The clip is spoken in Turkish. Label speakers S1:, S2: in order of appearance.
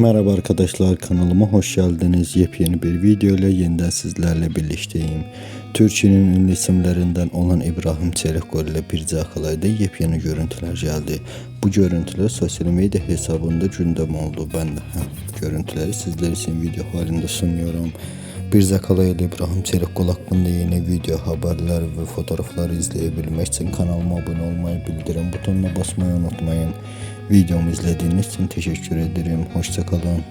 S1: Merhaba arkadaşlar kanalıma hoş geldiniz. Yepyeni bir video ile yeniden sizlerle birlikteyim. Türkiye'nin ünlü isimlerinden olan İbrahim Çelikkol ile Birce Akalay'da yepyeni görüntüler geldi. Bu görüntüler sosyal medya hesabında gündem oldu. Ben de hem görüntüleri sizler için video halinde sunuyorum. Birce Akalay ile İbrahim Çelikkol hakkında yeni video haberler ve fotoğraflar izleyebilmek için kanalıma abone olmayı, bildirim butonuna basmayı unutmayın. Videomu izlediğiniz için teşekkür ederim. Hoşçakalın.